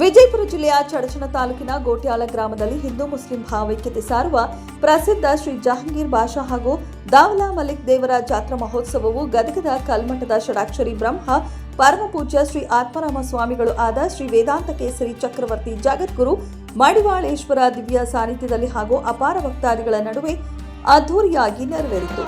ವಿಜಯಪುರ ಜಿಲ್ಲೆಯ ಚಡಚಣ ತಾಲೂಕಿನ ಗೋಟ್ಯಾಲ ಗ್ರಾಮದಲ್ಲಿ ಹಿಂದೂ ಮುಸ್ಲಿಂ ಭಾವೈಕ್ಯತೆ ಸಾರುವ ಪ್ರಸಿದ್ಧ ಶ್ರೀ ಜಹಾಂಗೀರ್ ಬಾಷಾ ಹಾಗೂ ದಾವಲಾ ಮಲಿಕ್ ದೇವರ ಜಾತ್ರಾ ಮಹೋತ್ಸವವು ಗದಗದ ಕಲ್ಮಠದ ಷಡಾಕ್ಷರಿ ಬ್ರಹ್ಮ ಪರಮಪೂಜ್ಯ ಶ್ರೀ ಆತ್ಮರಾಮ ಸ್ವಾಮಿಗಳು ಆದ ಶ್ರೀ ವೇದಾಂತ ಕೇಸರಿ ಚಕ್ರವರ್ತಿ ಜಗದ್ಗುರು, ಮಡಿವಾಳೇಶ್ವರ ದಿವ್ಯ ಸಾನ್ನಿಧ್ಯದಲ್ಲಿ ಹಾಗೂ ಅಪಾರ ಭಕ್ತಾದಿಗಳ ನಡುವೆ ಅದ್ಧೂರಿಯಾಗಿ ನೆರವೇರಿತು.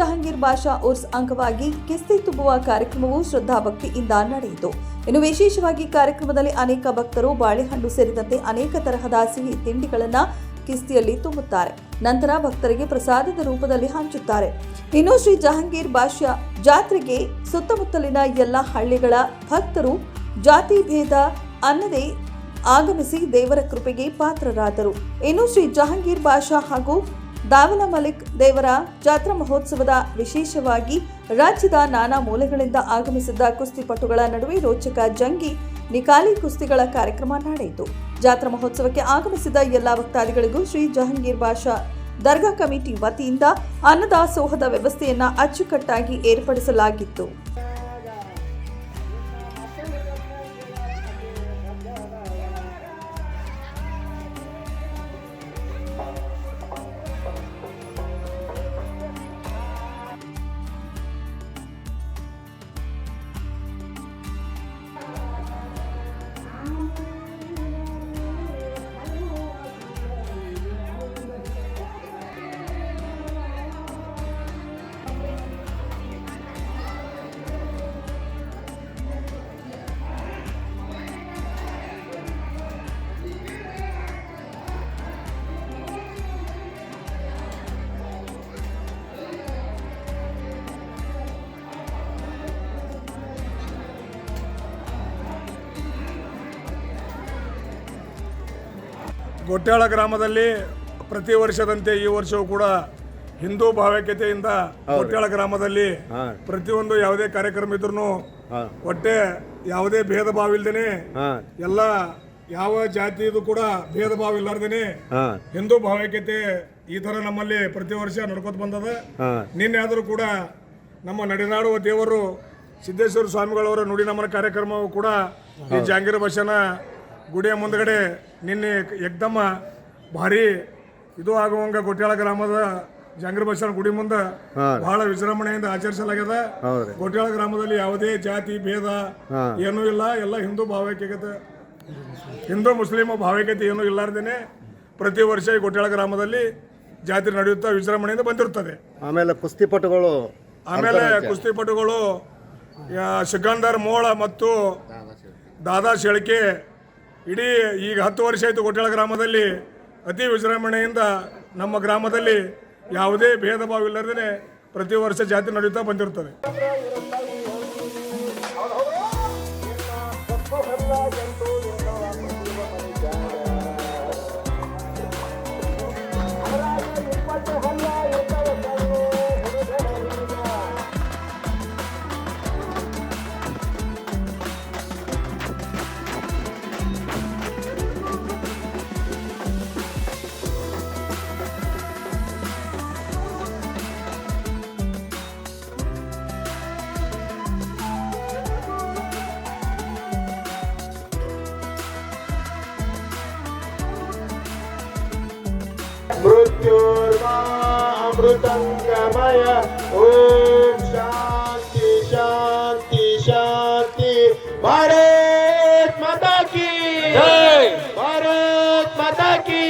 ಜಹಾಂಗೀರ್ ಬಾಷಾ ಉರ್ಸ್ ಅಂಗವಾಗಿ ಕಿಸ್ತಿ ತುಂಬುವ ಕಾರ್ಯಕ್ರಮವು ಶ್ರದ್ಧಾಭಕ್ತಿಯಿಂದ ನಡೆಯಿತು. ಇನ್ನು ವಿಶೇಷವಾಗಿ ಕಾರ್ಯಕ್ರಮದಲ್ಲಿ ಅನೇಕ ಭಕ್ತರು ಬಾಳೆಹಣ್ಣು ಸೇರಿದಂತೆ ಅನೇಕ ತರಹದ ಸಿಹಿ ತಿಂಡಿಗಳನ್ನ ಕಿಸ್ತಿಯಲ್ಲಿ ತುಂಬುತ್ತಾರೆ. ನಂತರ ಭಕ್ತರಿಗೆ ಪ್ರಸಾದದ ರೂಪದಲ್ಲಿ ಹಂಚುತ್ತಾರೆ. ಇನ್ನು ಶ್ರೀ ಜಹಾಂಗೀರ್ ಬಾಷಾ ಜಾತ್ರೆಗೆ ಸುತ್ತಮುತ್ತಲಿನ ಎಲ್ಲ ಹಳ್ಳಿಗಳ ಭಕ್ತರು ಜಾತಿ ಭೇದ ಅನ್ನದೇ ಆಗಮಿಸಿ ದೇವರ ಕೃಪೆಗೆ ಪಾತ್ರರಾದರು. ಇನ್ನು ಶ್ರೀ ಜಹಾಂಗೀರ್ ಬಾಷಾ ಹಾಗೂ ದಾವಲ ಮಲಿಕ್ ದೇವರ ಜಾತ್ರಾ ಮಹೋತ್ಸವದ ವಿಶೇಷವಾಗಿ ರಾಜ್ಯದ ನಾನಾ ಮೂಲೆಗಳಿಂದ ಆಗಮಿಸಿದ್ದ ಕುಸ್ತಿಪಟುಗಳ ನಡುವೆ ರೋಚಕ ಜಂಗಿ ನಿಕಾಲಿ ಕುಸ್ತಿಗಳ ಕಾರ್ಯಕ್ರಮ ನಡೆಯಿತು. ಜಾತ್ರಾ ಮಹೋತ್ಸವಕ್ಕೆ ಆಗಮಿಸಿದ ಎಲ್ಲಾ ಭಕ್ತಾದಿಗಳಿಗೂ ಶ್ರೀ ಜಹಂಗೀರ್ ಬಾಷಾ ದರ್ಗಾ ಕಮಿಟಿ ವತಿಯಿಂದ ಅನ್ನದಾಸೋಹದ ವ್ಯವಸ್ಥೆಯನ್ನು ಅಚ್ಚುಕಟ್ಟಾಗಿ ಏರ್ಪಡಿಸಲಾಗಿತ್ತು. ಗೊಟ್ಯಾಳ ಗ್ರಾಮದಲ್ಲಿ ಪ್ರತಿ ವರ್ಷದಂತೆ ಈ ವರ್ಷವೂ ಕೂಡ ಹಿಂದೂ ಭಾವೈಕ್ಯತೆಯಿಂದ ಗೊಟ್ಟಾಳ ಗ್ರಾಮದಲ್ಲಿ ಪ್ರತಿಯೊಂದು ಯಾವುದೇ ಕಾರ್ಯಕ್ರಮ ಇದ್ರು ಒಟ್ಟೆ ಯಾವುದೇ ಭೇದ ಭಾವ ಇಲ್ದೇನೆ ಎಲ್ಲ ಯಾವ ಜಾತಿದು ಕೂಡ ಭೇದ ಭಾವ ಇಲ್ಲಾರ್ದೇನೆ ಹಿಂದೂ ಭಾವೈಕ್ಯತೆ ಈ ತರ ನಮ್ಮಲ್ಲಿ ಪ್ರತಿ ವರ್ಷ ನಡ್ಕೋತ ಬಂದದ. ನಿನ್ನೆ ಆದರೂ ಕೂಡ ನಮ್ಮ ನಡೆನಾಡುವ ದೇವರು ಸಿದ್ದೇಶ್ವರ ಸ್ವಾಮಿಗಳವರ ನುಡಿ ನಮನ ಕಾರ್ಯಕ್ರಮವು ಕೂಡ ಈ ಜಾಂಗೀರ ಬಸನ ಗುಡಿಯ ಮುಂದಗಡೆ ನಿನ್ನೆ ಎಕ್ದಮ್ಮ ಭಾರಿ ಇದು ಆಗುವಂಗ ಗೊಟ್ಯಾಳ ಗ್ರಾಮದ ಜಂಗ್ರ ಬಸವನ ಗುಡಿ ಮುಂದೆ. ಬಹಳ ವಿಜೃಂಭಣೆಯಿಂದ ಆಚರಿಸಲಾಗ್ಯದ. ಗೊಟ್ಯಾಳ ಗ್ರಾಮದಲ್ಲಿ ಯಾವುದೇ ಜಾತಿ ಭೇದ. ಏನೂ ಇಲ್ಲ. ಎಲ್ಲ ಹಿಂದೂ ಭಾವೈಕ್ಯತೆ. ಹಿಂದೂ ಮುಸ್ಲಿಮ್ ಭಾವೈಕ್ಯತೆ ಏನೂ ಇಲ್ಲಾರ್ದೇನೆ ಪ್ರತಿ ವರ್ಷ ಈ ಗೊಟ್ಯಾಳ ಗ್ರಾಮದಲ್ಲಿ ಜಾತ್ರೆ ನಡೆಯುತ್ತಾ ವಿಜೃಂಭಣೆಯಿಂದ ಬಂದಿರುತ್ತದೆ. ಆಮೇಲೆ ಕುಸ್ತಿಪಟುಗಳು ಆಮೇಲೆ ಕುಸ್ತಿಪಟುಗಳು ಸಿಕಂದರ್ ಮೋಳ ಮತ್ತು ದಾದಾ ಶೆಳ್ಕೆ ಇಡೀ ಈಗ ಹತ್ತು ವರ್ಷ ಆಯಿತು ಗೊಟ್ಟಳ ಗ್ರಾಮದಲ್ಲಿ. ಅತಿ ವಿಜೃಂಭಣೆಯಿಂದ ನಮ್ಮ ಗ್ರಾಮದಲ್ಲಿ ಯಾವುದೇ ಭೇದ ಭಾವ ಇಲ್ಲದೇ ಪ್ರತಿ ವರ್ಷ ಜಾತಿ ನಡೆಯುತ್ತಾ ಬಂದಿರುತ್ತದೆ. ಮೃತಂಗಮಯ ಓಂ ಶಾಂತಿ ಶಾಂತಿ ಶಾಂತಿ. ಭಾರತ್ ಮಾತಾ ಕಿ ಭಾರತ್ ಮಾತಾ ಕಿ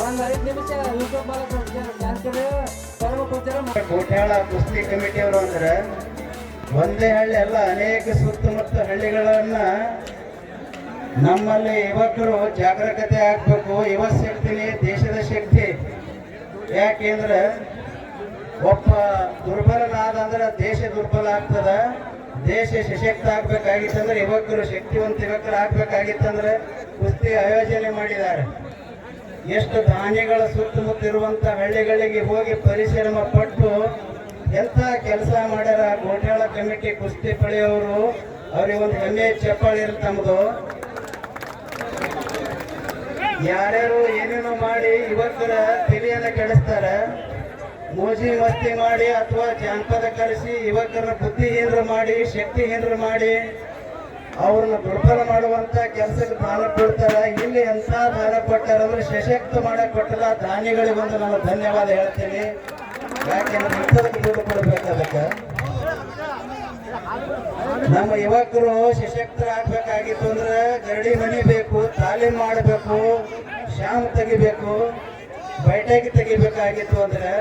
ಒಂದ್ ಐದು ನಿಮಿಷ ಯೂಟ್ಯೂಬ್ ಕೋಟ್ಯಾಳ ಕುಸ್ತಿ ಕಮಿಟಿ ಅವರು ಅಂದ್ರೆ ಒಂದೇ ಹಳ್ಳಿ ಅಲ್ಲ, ಅನೇಕ ಸುತ್ತಮುತ್ತ ಹಳ್ಳಿಗಳನ್ನ ನಮ್ಮಲ್ಲಿ ಯುವಕರು ಜಾಗರೂಕತೆ ಆಗ್ಬೇಕು, ಯುವ ಶಕ್ತಿನೇ ದೇಶದ ಶಕ್ತಿ. ಯಾಕೆಂದ್ರೆ ಒಬ್ಬ ದುರ್ಬಲನಾದ ಅಂದ್ರೆ ದೇಶ ದುರ್ಬಲ ಆಗ್ತದ, ದೇಶ ಸಶಕ್ತ ಆಗ್ಬೇಕಾಗಿತ್ತಂದ್ರೆ ಯುವಕರು ಶಕ್ತಿವಂತ ಯುವಕರು ಆಗ್ಬೇಕಾಗಿತ್ತಂದ್ರೆ ಕುಸ್ತಿ ಆಯೋಜನೆ ಮಾಡಿದ್ದಾರೆ. ಎಷ್ಟು ಧಾನ್ಯಗಳ ಸುತ್ತಮುತ್ತ ಇರುವಂತ ಹಳ್ಳಿಗಳಿಗೆ ಹೋಗಿ ಪರಿಶ್ರಮ ಪಟ್ಟು ಎಂತ ಕೆಲಸ ಮಾಡ್ಯಾರ ಕೋಟ್ಯಾಳ ಕಮಿಟಿ ಕುಸ್ತಿ ಪಡೆಯವರು? ಅವ್ರಿಗೆ ಒಂದು ಹೆಮ್ಮೆ ಚಪ್ಪಾಳಿ ಇರುತ್ತೆ ತಮ್ಮದು ಯಾರ್ಯಾರು ಏನೇನೋ ಮಾಡಿ ಯುವಕರ ತಿಳಿಯನ್ನ ಕೆಡಿಸ್ತಾರ? ಮೋಜಿ ಮಸ್ತಿ ಮಾಡಿ ಅಥವಾ ಜಾನಪದ ಕಲಿಸಿ ಯುವಕರನ್ನ ಬುದ್ಧಿಹೀನರು ಮಾಡಿ, ಶಕ್ತಿಹೀನರು ಮಾಡಿ, ಅವ್ರನ್ನ ದುರ್ಬಲ ಮಾಡುವಂತ ಕೆಲಸಕ್ಕೆ ದಾನ ಕೊಡ್ತಾರ ಇಲ್ಲಿ ಎಂತ ದಾನ ಕೊಟ್ಟಾರ ಅಂದ್ರೆ ಸಶಕ್ತ ಮಾಡಕ್ ಕೊಟ್ಟಲ್ಲ ದಾನಿಗಳಿಗೆ ಒಂದು ನಾನು ಧನ್ಯವಾದ ಹೇಳ್ತೀನಿ. ಯಾಕೆಂದ್ರೆ ಇಂಥದಕ್ಕೆ ದುಡ್ಡು ನಮ್ಮ ಯುವಕರು ಸಶಕ್ತರಾಗಬೇಕಾಗಿತ್ತು ಅಂದ್ರೆ ಗರಡಿ ಮನಿ ಬೇಕು, ತಾಲೀಮ್ ಮಾಡಬೇಕು, ಶ್ಯಾಮ್ ತೆಗಿಬೇಕು ಬೈಟಾಗಿ ತೆಗಿಬೇಕಾಗಿತ್ತು ಅಂದ್ರೆ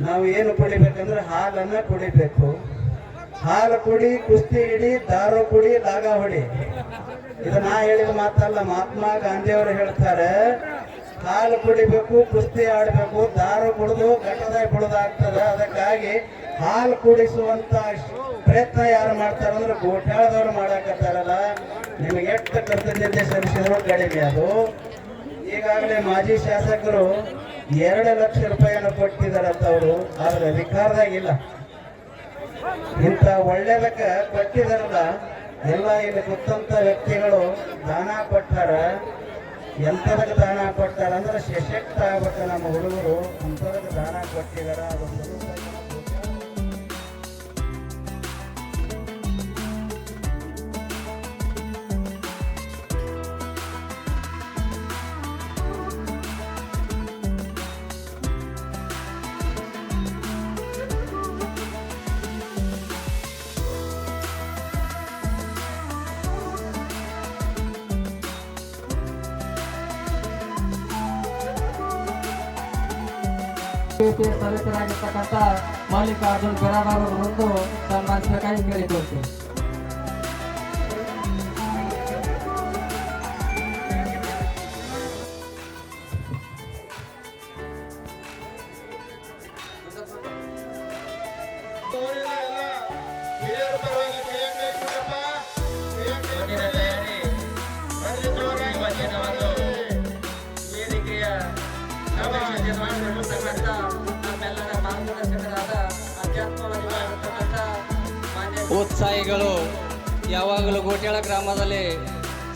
ನಾವು ಏನು ಕುಡಿಬೇಕಂದ್ರೆ ಹಾಲನ್ನ ಕುಡಿಬೇಕು. ಹಾಲು ಕುಡಿ, ಕುಸ್ತಿ ಹಿಡಿ, ದಾರು ಕುಡಿ, ಲಾಗ ಹೊಡಿ. ಇದು ನಾ ಹೇಳಿದ ಮಾತಲ್ಲ, ಮಹಾತ್ಮ ಗಾಂಧಿಯವರು ಹೇಳ್ತಾರೆ ಹಾಲು ಕುಡಿಬೇಕು, ಕುಸ್ತಿ ಆಡಬೇಕು, ದಾರು ಕುಡಿದು ಘಟದ ಬಿಡೋದಾಗ್ತದೆ ಅದಕ್ಕಾಗಿ ಹಾಲು ಕುಡಿಸುವಂತ ಪ್ರಯತ್ನ ಯಾರು ಮಾಡ್ತಾರೆ ಅಂದ್ರೆ ಮಾಡಕತ್ತಾರಲ್ಲ ಮಾಡಾಕತ್ತಾರಲ್ಲ. ನಿಮ್ಗೆ ಎಷ್ಟು ಕೃತಜ್ಞತೆ ಸಲ್ಲಿಸಿದ್ರು ಕಡಿಮೆ ಅದು. ಈಗಾಗಲೇ ಮಾಜಿ ಶಾಸಕರು ಎರಡು ಲಕ್ಷ ರೂಪಾಯಿಯನ್ನು ಕೊಟ್ಟಿದಾರಂತ ಅವರು. ಆದ್ರೆ ಅಧಿಕಾರದಾಗಿಲ್ಲ ಇಂಥ ಒಳ್ಳೇದಕ್ಕ ಕೊಟ್ಟಿದಾರಲ್ಲ ಎಲ್ಲ ಇಲ್ಲಿ ಗೊತ್ತಂತ ವ್ಯಕ್ತಿಗಳು ದಾನ ಕೊಟ್ಟಾರ. ಎಂಥದಕ್ಕೆ ದಾನ ಕೊಡ್ತಾರೆ ಅಂದ್ರೆ ಶಶಕ್ತ ಆಗ್ಬೇಕು ನಮ್ಮ ಹುಡುಗರು ಅಂಥದಕ್ಕೆ ದಾನ ಕೊಟ್ಟಿದ್ದಾರೆ ಅದೊಂದು सर्वच राज्य प्रकारचा मल्लिकार्जुन गराबावर म्हणून तो सन्मान स्वीकार करीत होते. ಉತ್ಸಾಹಿಗಳು ಯಾವಾಗಲೂ ಗೋಟ್ಯಾಳ ಗ್ರಾಮದಲ್ಲಿ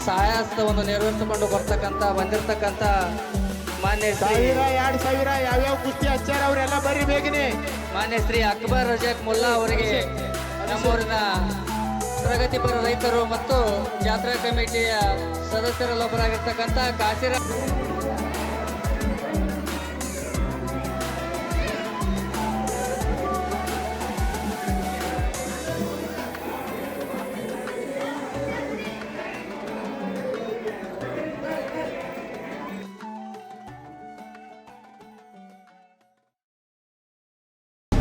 ಸಹಾಯಸ್ತವನ್ನು ನೆರವೇರಿಸಿಕೊಂಡು ಬರ್ತಕ್ಕಂಥ ಬಂದಿರತಕ್ಕಂಥ ಮಾನ್ಯ ಸಾವಿರ ಎರಡು ಸಾವಿರ ಯಾವ್ಯಾವ ಕುಸ್ತಿ ಹಚ್ಚಾರ ಅವರೆಲ್ಲ ಬರ್ರಿ ಬೇಗನೆ. ಮಾನ್ಯ ಶ್ರೀ ಅಕ್ಬರ್ ರಜಾಕ್ ಮುಲ್ಲಾ ಅವರಿಗೆ ನಮ್ಮೂರಿನ ಪ್ರಗತಿಪರ ರೈತರು ಮತ್ತು ಜಾತ್ರಾ ಕಮಿಟಿಯ ಸದಸ್ಯರಲ್ಲೊಬ್ಬರಾಗಿರ್ತಕ್ಕಂಥ ಕಾಸಿರ